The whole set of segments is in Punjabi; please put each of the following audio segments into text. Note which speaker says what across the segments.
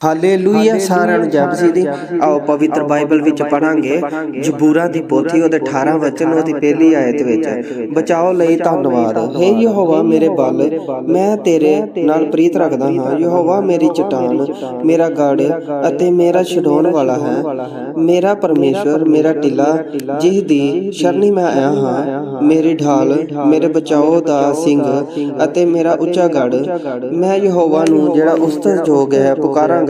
Speaker 1: ਹਾਲੇਲੂਇਆ ਸਾਰਿਆਂ ਨੂੰ ਜਪ ਜੀ ਦੀ ਆਓ ਪਵਿੱਤਰ ਬਾਈਬਲ ਵਿੱਚ ਪੜਾਂਗੇ ਜ਼ਬੂਰਾਂ ਦੀ ਪੋਥੀ ਉਹਦੇ 18 ਵਚਨ ਉਹਦੀ ਪਹਿਲੀ ਆਇਤ ਵਿੱਚ। ਬਚਾਓ ਲਈ ਧੰਨਵਾਦ। ਹੈ ਯਹੋਵਾ ਮੇਰੇ ਬਲ। ਮੈਂ ਤੇਰੇ ਨਾਲ ਪ੍ਰੀਤ ਰੱਖਦਾ ਹਾਂ। ਯਹੋਵਾ ਮੇਰੀ ਚਟਾਨ ਮੇਰਾ ਗੜ ਅਤੇ ਮੇਰਾ ਛਡਾਉਣ ਵਾਲਾ ਹੈ। ਮੇਰਾ ਪਰਮੇਸ਼ਵਰ ਮੇਰਾ ਟਿਲਾ ਜਿਸ ਦੀ ਸ਼ਰਣੀ ਮੈਂ ਆਇਆ ਹਾਂ। ਮੇਰੀ ਢਾਲ ਮੇਰੇ ਬਚਾਓ ਦਾ ਸਿੰਘ ਅਤੇ ਮੇਰਾ ਉੱਚਾ ਗੜ ਮੈਂ ਯਹੋਵਾ ਨੂੰ ਜਿਹੜਾ ਉਸਤਤ ਜੋਗ ਹੈ ਪੁਕਾਰਾਂਗਾ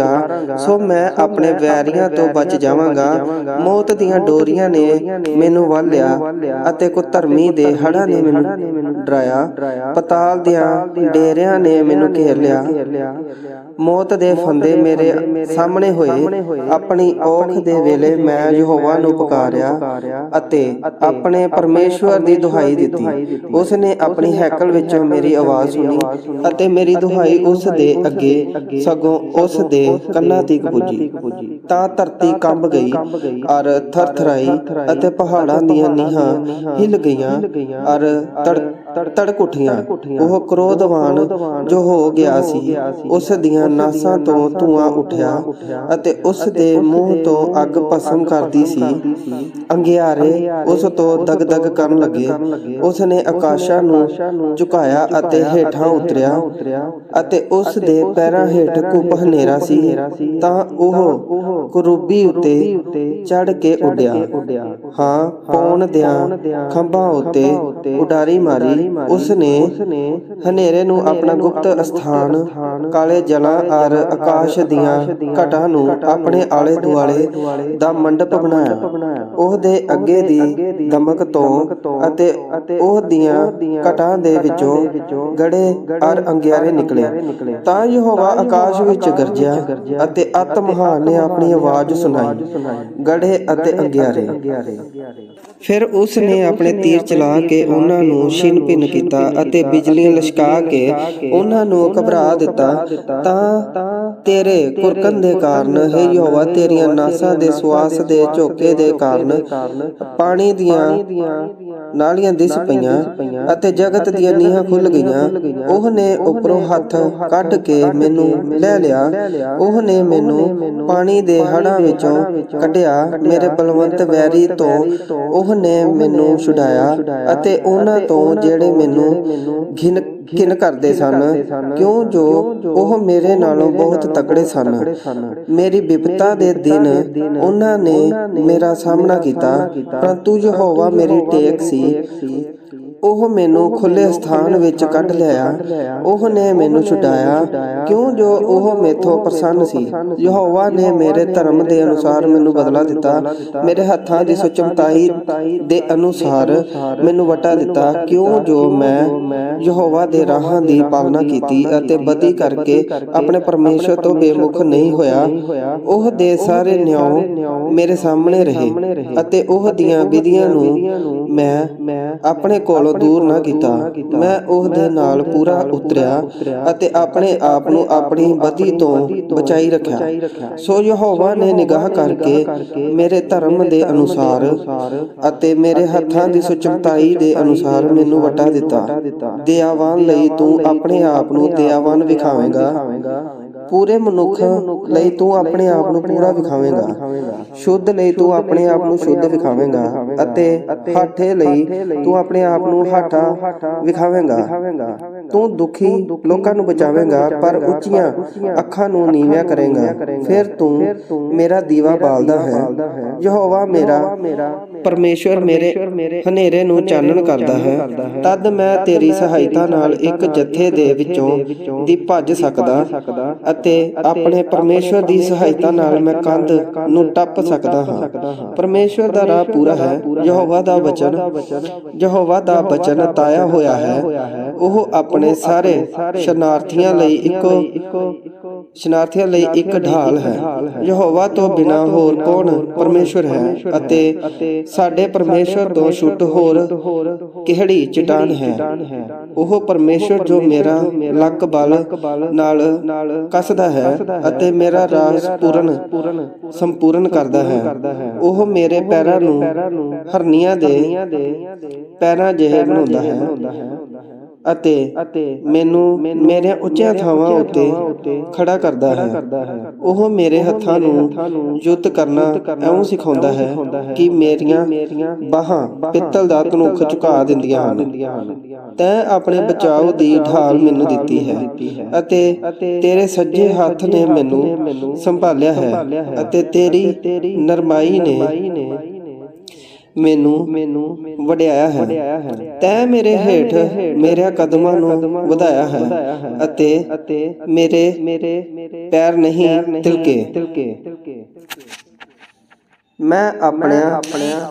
Speaker 1: ਸੋ ਮੈਂ ਆਪਣੇ ਵੈਰੀਆਂ ਤੋਂ ਬਚ ਜਾਵਾਂਗਾ। ਮੌਤ ਦੀਆਂ ਡੋਰੀਆਂ ਨੇ ਮੈਨੂੰ ਵਾਲਿਆ ਅਤੇ ਕੋ ਧਰਮੀ ਦੇ ਹੜਾਂ ਨੇ ਮੈਨੂੰ ਡਰਾਇਆ। ਪਤਾਲ ਦੀਆਂ ਡੇਰਿਆਂ ਨੇ ਮੈਨੂੰ ਘੇਰ ਲਿਆ। ਮੌਤ ਦੇ ਫੰਦੇ ਮੇਰੇ ਸਾਹਮਣੇ ਹੋਏ ਆਪਣੀ ਔਖ ਦੇ ਵੇਲੇ ਮੈਂ ਯਹੋਵਾ ਨੂੰ ਪੁਕਾਰਿਆ ਅਤੇ ਆਪਣੇ ਪਰਮੇਸ਼ਵਰ ਦੀ ਦੁਹਾਈ ਦਿੱਤੀ। ਉਸ ਨੇ ਆਪਣੀ ਹੈਕਲ ਵਿੱਚੋਂ ਮੇਰੀ ਆਵਾਜ਼ ਸੁਣੀ ਅਤੇ ਮੇਰੀ ਦੁਹਾਈ ਉਸ ਦੇ ਅੱਗੇ ਸਗੋਂ ਉਸ ਦੇ ਕੰਨਾਂ ਤੀਕ ਪੁੱਜੀ। ਤਾਂ ਧਰਤੀ ਕੰਬ ਗਈ ਔਰ ਥਰਥਰਾਈ ਅਤੇ ਪਹਾੜਾਂ ਦੀਆਂ ਨੀਹਾਂ ਹਿੱਲ ਗਈਆਂ ਔਰ ਤੜ ਤੜਕ ਉੱਠੀਆਂ ਉਹ ਕ੍ਰੋਧਵਾਨ ਜੋ ਹੋ ਗਿਆ ਸੀ ਉਸ ਦੀਆਂ ਨਾਸਾਂ ਤੋਂ ਧੂਆਂ ਉੱਠਿਆ ਅਤੇ ਉਸ ਦੇ ਮੂੰਹ ਤੋਂ ਅੱਗ ਭਸਮ ਕਰਦੀ ਸੀ। ਅੰਗਿਆਰੇ ਉਸ ਤੋਂ ਦਗਦਗ ਕਰਨ ਲੱਗੇ। ਉਸ ਨੇ ਆਕਾਸ਼ਾਂ ਨੂੰ ਝੁਕਾਇਆ ਅਤੇ ਹੇਠਾਂ ਉਤਰਿਆ ਅਤੇ ਉਸ ਦੇ ਪੈਰਾਂ ਹੇਠ ਕੁੱਪ ਹਨੇਰਾ ਸੀ। ਤਾਂ ਉਹ ਕਰੂਬੀ ਉੱਤੇ ਚੜ ਕੇ ਉੱਡਿਆ। ਹਾਂ ਪੌਣ ਦਿਆਂ ਖੰਭਾਂ ਉੱਤੇ ਉਡਾਰੀ ਮਾਰੀ। ਉਸ ਨੇ ਹਨੇਰੇ ਨੂੰ ਆਪਣਾ ਗੁਪਤ ਸਥਾਨ ਕਾਲੇ ਜਲਾਂ ਔਰ ਆਕਾਸ਼ ਦੀਆਂ ਘਟਾਂ ਨੂੰ ਆਪਣੇ ਆਲੇ ਦੁਆਲੇ ਦਾ ਮੰਡਪ ਬਣਾਇਆ। ਉਹ ਦੇ ਅੱਗੇ ਦੀ ਦਮਕ ਤੋਂ ਅਤੇ ਉਹ ਦੀਆਂ ਘਟਾਂ ਦੇ ਵਿੱਚੋਂ ਗੜੇ ਔਰ ਅੰਗਿਆਰੇ ਨਿਕਲੇ। ਤਾਂ ਯਹੋਵਾ ਆਕਾਸ਼ ਵਿੱਚ ਗਰਜਿਆ ਅਤੇ ਅਤ ਮਹਾਨ ਨੇ ਆਪਣੀ ਆਵਾਜ਼ ਸੁਣਾਈ। ਗੜੇ ਅਤੇ ਅੰਗਿਆਰੇ। ਫਿਰ ਉਸ ਨੇ ਆਪਣੇ ਤੀਰ ਚਲਾ ਕੇ ਉਹਨਾਂ ਨੂੰ ਛਿਨ ਭਿੰਨ ਕੀਤਾ ਅਤੇ ਬਿਜਲੀਆਂ ਲਸ਼ਕਾ ਕੇ ਉਹਨਾਂ ਨੂੰ ਘਬਰਾ ਦਿੱਤਾ, ਤਾਂ ਤੇਰੇ ਕੁਰਕਨ ਦੇ ਕਾਰਨ ਹੈ ਯਹੋਵਾ, ਤੇਰੀਆਂ ਨਾਸਾਂ ਦੇ ਸਵਾਸ ਦੇ ਝੋਕੇ ਦੇ ਕਾਰਨ ਪਾਣੀ ਦੀਆਂ ਨਾਲੀਆਂ ਦਿਸ ਪਈਆਂ ਅਤੇ ਜਗਤ ਦੀਆਂ ਨੀਹਾਂ ਖੁੱਲ ਗਈਆਂ। ਉਹ ਨੇ ਉੱਪਰੋਂ ਹੱਥ ਕੱਢ ਕੇ ਮੈਨੂੰ ਲੈ ਲਿਆ। ਉਹ ਨੇ ਮੈਨੂੰ ਪਾਣੀ ਦੇ ਹੜਾਂ ਵਿੱਚੋਂ ਕੱਢਿਆ। ਮੇਰੇ ਬਲਵੰਤ ਵੈਰੀ ਤੋਂ ਉਹ ਨੇ ਮੈਨੂੰ ਛੁਡਾਇਆ। ਅਤੇ ਉਹਨਾਂ ਤੋਂ ਜਿਹੜੇ ਮੈਨੂੰ ਘਿਨ ਘਿਨ ਕਰਦੇ ਸਨ। ਕਿਉਂ ਜੋ ਉਹ ਮੇਰੇ ਨਾਲੋਂ ਬਹੁਤ ਤਕੜੇ ਸਨ। ਮੇਰੀ ਵਿਪਤਾ ਦੇ ਦਿਨ ਉਹਨਾਂ ਨੇ ਮੇਰਾ ਸਾਹਮਣਾ ਕੀਤਾ। ਪਰੰਤੂ ਯਹੋਵਾ ਮੇਰੀ ਟੇਕ ਸੀ। ਉਹ ਮੈਨੂੰ ਖੁੱਲੇ ਸਥਾਨ ਵਿੱਚ ਕੱਢ ਲਿਆ। ਉਹ ਨੇ ਮੈਨੂੰ ਛੁਡਾਇਆ। ਕਿਉਂ ਜੋ ਉਹ ਮੇਥੋਂ ਪ੍ਰਸੰਨ ਸੀ। ਯਹੋਵਾ ਨੇ ਮੇਰੇ ਧਰਮ ਦੇ ਅਨੁਸਾਰ ਮੈਨੂੰ ਬਦਲਾ ਦਿੱਤਾ। ਮੇਰੇ ਹੱਥਾਂ ਦੀ ਸੁਚਮਤਾਈ ਦੇ ਅਨੁਸਾਰ ਮੈਨੂੰ ਵਟਾ ਦਿੱਤਾ। ਕਿਉਂ ਜੋ ਮੈਂ ਯਹੋਵਾ ਦੇ ਰਾਹਾਂ ਦੀ ਪਾਲਣਾ ਕੀਤੀ ਅਤੇ ਬਦੀ ਕਰਕੇ ਆਪਣੇ ਪਰਮੇਸ਼ਰ ਤੋਂ ਬੇਮੁਖ ਨਹੀਂ ਹੋਇਆ। ਉਹ ਦੇ ਸਾਰੇ ਨਿਉ ਮੇਰੇ ਸਾਹਮਣੇ ਰਹੇ ਅਤੇ ਉਹ ਦੀਆਂ ਵਿਧੀਆਂ ਨੂੰ ਮੈਂ ਆਪਣੇ ਕੋਲੋਂ ਦੂਰ ਨਾ ਕੀਤਾ। ਮੈਂ ਉਹ ਨਾਲ ਪੂਰਾ ਉਤਰਿਆ ਅਤੇ ਆਪਣੇ ਆਪ ਨੂੰ ਆਪਣੀ ਬਦੀ ਤੋਂ ਬਚਾਈ ਰੱਖਿਆ। ਸੋ ਯਹੋਵਾ ਨੇ ਨਿਗਾਹ ਕਰਕੇ ਮੇਰੇ ਧਰਮ ਦੇ ਅਨੁਸਾਰ ਅਤੇ ਮੇਰੇ ਹੱਥਾਂ ਦੀ ਸੁਚਮਤਾਈ ਦੇ ਅਨੁਸਾਰ ਮੈਨੂੰ ਵਟਾ ਦਿੱਤਾ। ਦਿਆਵਾਨ ਲਈ ਤੂੰ ਆਪਣੇ ਆਪ ਨੂੰ ਦਇਆਵਾਨ ਵਿਖਾਵੇਂਗਾ। ਪੂਰੇ ਮਨੁੱਖ ਲਈ ਤੂੰ ਆਪਣੇ ਆਪ ਨੂੰ ਪੂਰਾ ਵਿਖਾਵੇਂਗਾ। ਸ਼ੁੱਧ ਲਈ ਤੂੰ ਆਪਣੇ ਆਪ ਨੂੰ ਸ਼ੁੱਧ ਵਿਖਾਵੇਂਗਾ। ਅਤੇ ਹਾਠੇ ਲਈ ਤੂੰ ਆਪਣੇ ਆਪ ਨੂੰ ਹਾਠਾ ਵਿਖਾਵੇਂਗਾ। ਤੂੰ ਦੁਖੀ ਲੋਕਾਂ ਨੂੰ ਬਚਾਵੇਂਗਾ ਪਰ ਉੱਚੀਆਂ ਅੱਖਾਂ ਨੂੰ ਨੀਵਿਆਂ ਕਰੇਂਗਾ। ਫਿਰ ਤੂੰ ਮੇਰਾ ਦੀਵਾ ਬਾਲਦਾ ਹੈ। ਯਹੋਵਾ ਮੇਰਾ ਪਰਮੇਸ਼ਵਰ ਮੇਰੇ ਹਨੇਰੇ ਨੂੰ ਚਾਨਣ ਕਰਦਾ ਹੈ। ਤਦ ਮੈਂ ਤੇਰੀ ਸਹਾਇਤਾ ਨਾਲ ਇੱਕ ਜਥੇ ਦੇ ਵਿੱਚੋਂ ਦੀ ਭੱਜ ਸਕਦਾ ਅਤੇ ਆਪਣੇ ਪਰਮੇਸ਼ਵਰ ਦੀ ਸਹਾਇਤਾ ਨਾਲ ਮੈਂ ਕੰਧ ਨੂੰ ਟੱਪ ਸਕਦਾ ਹਾਂ। ਪਰਮੇਸ਼ਵਰ ਦਾ ਰਾਹ ਪੂਰਾ ਹੈ। ਯਹੋਵਾ ਦਾ ਬਚਨ ਯਹੋਵਾ ਦਾ ਬਚਨ ਤਾਇਆ ਹੋਇਆ ਹੈ। ਉਹ ਆਪਣੇ ਸਾਰੇ ਸ਼ਰਨਾਰਥੀਆਂ ਲਈ ਇੱਕੋ ਸ਼ਰਨਾਰਥੀਆਂ ਲਈ ਇੱਕ ਢਾਲ ਹੈ। ਯਹੋਵਾ ਤੋਂ ਬਿਨਾ ਹੋਰ ਕੌਣ ਪਰਮੇਸ਼ਵਰ ਹੈ? ਅਤੇ ਸਾਡੇ ਪਰਮੇਸ਼ਵਰ ਤੋਂ ਛੁੱਟ ਹੋਰ ਕਿਹੜੀ ਚਟਾਨ ਹੈ? ਉਹ ਪਰਮੇਸ਼ਵਰ ਜੋ ਮੇਰਾ ਲੱਕ ਬਲ ਨਾਲ ਕੱਸਦਾ ਹੈ ਅਤੇ ਮੇਰਾ ਰਾਜ ਪੂਰਨ ਸੰਪੂਰਨ ਕਰਦਾ ਹੈ। ਉਹ ਮੇਰੇ ਪੈਰਾਂ ਨੂੰ ਹਰਨੀਆਂ ਦੇ ਪੈਰਾਂ ਜਿਹੇ ਬਣਾਉਂਦਾ ਹੈ। ਅਤੇ ਮੈਨੂੰ ਮੇਰੇ ਉੱਚੀਆਂ ਥਾਵਾਂ ਉੱਤੇ ਖੜਾ ਕਰਦਾ ਹੈ। ਉਹ ਮੇਰੇ ਹੱਥਾਂ ਨੂੰ ਯੁੱਧ ਕਰਨਾ ਐਉਂ ਸਿਖਾਉਂਦਾ ਹੈ ਕਿ ਮੇਰੀਆਂ ਬਾਹਾਂ ਪਿੱਤਲ ਦਾ ਧਨੁਖ ਝੁਕਾ ਦਿੰਦੀਆਂ ਹਨ। ਤੈਂ ਆਪਣੇ ਬਚਾਓ ਦੀ ਢਾਲ ਮੈਨੂੰ ਦਿੱਤੀ ਹੈ ਅਤੇ ਤੇਰੇ ਸੱਜੇ ਹੱਥ ਨੇ ਮੈਨੂੰ ਸੰਭਾਲਿਆ ਹੈ ਅਤੇ ਤੇਰੀ ਨਰਮਾਈ ਨੇ ਮੈਨੂੰ ਮੈਨੂੰ ਵਡਿਆਇਆ ਹੈ। ਤੈਂ ਮੇਰੇ ਹੇਠ ਮੇਰੇ ਕਦਮਾਂ ਨੂੰ ਵਧਾਇਆ ਹੈ ਅਤੇ ਮੇਰੇ ਮੇਰੇ ਪੈਰ ਨਹੀਂ ਤਿਲਕੇ। ਮੈਂ ਆਪਣਿਆਂ ਆਪਣਿਆਂ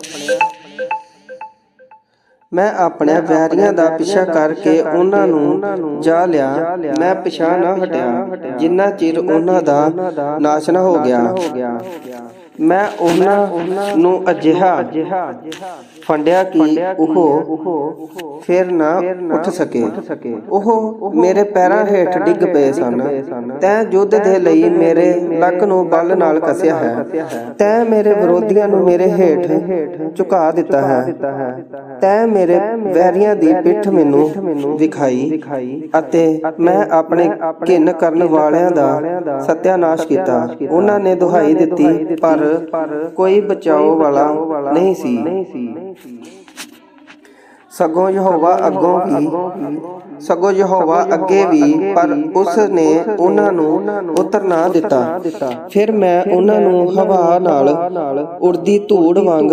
Speaker 1: ਮੈਂ ਆਪਣੇ ਵੈਰੀਆਂ ਦਾ ਪਿੱਛਾ ਕਰਕੇ ਉਹਨਾਂ ਨੂੰ ਜਾ ਲਿਆ। ਮੈਂ ਪਿਛਾ ਨਾ ਹਟਿਆ। ਜਿੰਨਾ ਚਿਰ ਉਹਨਾਂ ਦਾ ਨਾਸ਼ ਨਾ ਹੋ ਗਿਆ। ਮੈਂ ਉਹਨਾਂ ਨੂੰ ਅਜਿਹਾ ਫੰਡਿਆ ਕਿ ਉਹ ਫਿਰ ਨਾ ਉੱਠ ਸਕੇ। ਉਹ ਮੇਰੇ ਪੈਰਾਂ ਹੇਠ ਡਿੱਗ ਪਏ ਸਨ। ਤੈਂ ਯੁੱਧ ਦੇ ਲਈ ਮੇਰੇ ਲੱਕ ਨੂੰ ਬਲ ਨਾਲ ਕੱਸਿਆ ਹੈ। ਤੈਂ ਮੇਰੇ ਵਿਰੋਧੀਆਂ ਨੂੰ ਮੇਰੇ ਹੇਠ ਝੁਕਾ ਦਿੱਤਾ ਹੈ। ਤੈਂ ਮੇਰੇ ਵੈਰੀਆਂ ਦੀ ਪਿੱਠ ਮੈਨੂੰ ਵਿਖਾਈ ਅਤੇ ਮੈਂ ਆਪਣੇ ਘਿੰਨ ਕਰਨ ਵਾਲਿਆਂ ਦਾ ਸਤਿਆਨਾਸ਼ ਕੀਤਾ। ਉਹਨਾਂ ਨੇ ਦੁਹਾਈ ਦਿੱਤੀ ਪਰ ਕੋਈ ਬਚਾਓ ਵਾਲਾ ਨਹੀਂ ਸੀ। ਸਗੋਂ ਯਹੋਵਾ ਅੱਗੋਂ ਵੀ, ਸਗੋਂ ਯਹੋਵਾ ਅੱਗੇ ਵੀ, ਪਰ ਉਸ ਨੇ ਉਹਨਾਂ ਨੂੰ ਉਤਰ ਨਾ ਦਿੱਤਾ। ਫਿਰ ਮੈਂ ਉਹਨਾਂ ਨੂੰ ਹਵਾ ਨਾਲ ਉੜਦੀ ਧੂੜ ਵਾਂਗ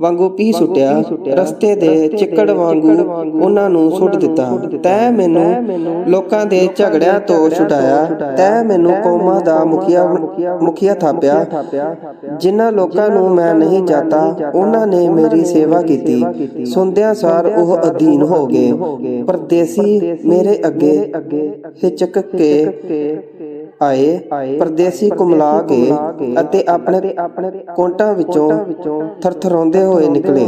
Speaker 1: ਵਾਂਗੂ ਪੀ ਸੁੱਟਿਆ ਰਸਤੇ ਦੇ ਚਿੱਕੜ ਵਾਂਗੂ ਉਹਨਾਂ ਨੂੰ ਸੁੱਟ ਦਿੱਤਾ। ਤੈ ਮੈਨੂੰ ਲੋਕਾਂ ਦੇ ਝਗੜਿਆਂ ਤੋਂ ਛੁਡਾਇਆ। ਤੈ ਮੈਨੂੰ ਕੌਮਾਂ ਦਾ ਮੁਖੀਆ ਮੁਖੀਆ ਥਾਪਿਆ। ਜਿਨ੍ਹਾਂ ਲੋਕਾਂ ਨੂੰ ਮੈਂ ਨਹੀਂ ਜਾਤਾ ਉਹਨਾਂ ਨੇ ਮੇਰੀ ਸੇਵਾ ਕੀਤੀ। ਸੁਣਦਿਆਂ ਸਾਰ ਉਹ ਅਧੀਨ ਹੋ ਗਏ। ਪਰਦੇਸੀ ਮੇਰੇ ਅੱਗੇ ਹਿਚਕ ਕੇ ਆਏ ਪਰਦੇਸੀ ਕੁਮਲਾ ਕੇ ਅਤੇ ਆਪਣੇ ਆਪਣੇ ਕੋਂਟਾਂ ਵਿੱਚੋਂ ਥਰਥਰਾਉਂਦੇ ਹੋਏ ਨਿਕਲੇ।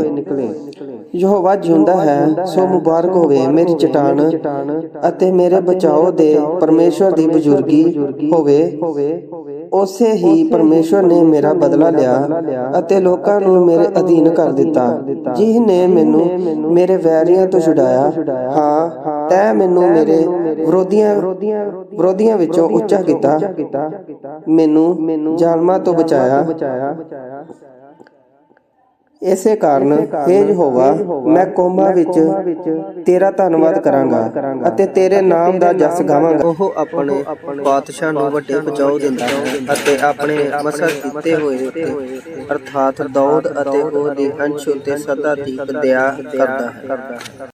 Speaker 1: ਯਹੋਵਾ ਜਿਉਂਦਾ ਹੈ ਸੋ ਮੁਬਾਰਕ ਹੋਵੇ ਮੇਰੀ ਚਟਾਨ ਅਤੇ ਮੇਰੇ ਬਚਾਓ ਦੇ ਪਰਮੇਸ਼ਵਰ ਦੀ ਬਜ਼ੁਰਗੀ ਹੋਵੇ। ਉਸੇ ਹੀ ਪਰਮੇਸ਼ਵਰ ਨੇ ਮੇਰਾ ਬਦਲਾ ਲਿਆ ਅਤੇ ਲੋਕਾਂ ਨੂੰ ਮੇਰੇ ਅਧੀਨ ਕਰ ਦਿੱਤਾ। ਜਿਹ ਨੇ ਮੈਨੂੰ ਮੇਰੇ ਵੈਰੀਆਂ ਤੋਂ ਛੁਡਾਇਆ। ਹਾਂ ਤੈ ਮੈਨੂੰ ਮੇਰੇ ਵਿਰੋਧੀਆਂ ਵਿਰੋਧੀਆਂ ਵਿੱਚੋਂ ਉੱਚਾ ਕੀਤਾ। ਮੈਨੂੰ ਜ਼ਾਲਮਾਂ ਤੋਂ ਬਚਾਇਆ। ਇਸੇ ਕਾਰਨ हे ਯਹੋਵਾ ਮੈਂ ਕੌਮਾਂ ਵਿੱਚ ਤੇਰਾ ਧੰਨਵਾਦ ਕਰਾਂਗਾ ਅਤੇ ਤੇਰੇ ਨਾਮ ਦਾ ਜਸ ਗਾਵਾਂਗਾ। ਉਹ ਆਪਣੇ ਬਾਦਸ਼ਾਹ ਨੂੰ ਵੱਡੇ ਬਚਾਓ ਦਿੰਦਾ ਹੈ ਅਤੇ ਆਪਣੇ ਮਸਰ ਕੀਤੇ ਹੋਏ ਉੱਤੇ ਅਰਥਾਤ ਦੌਦ ਅਤੇ ਉਹਦੇ ਅੰਸ਼ ਉੱਤੇ ਸਦਾ ਦੀ ਦਇਆ ਕਰਦਾ ਹੈ।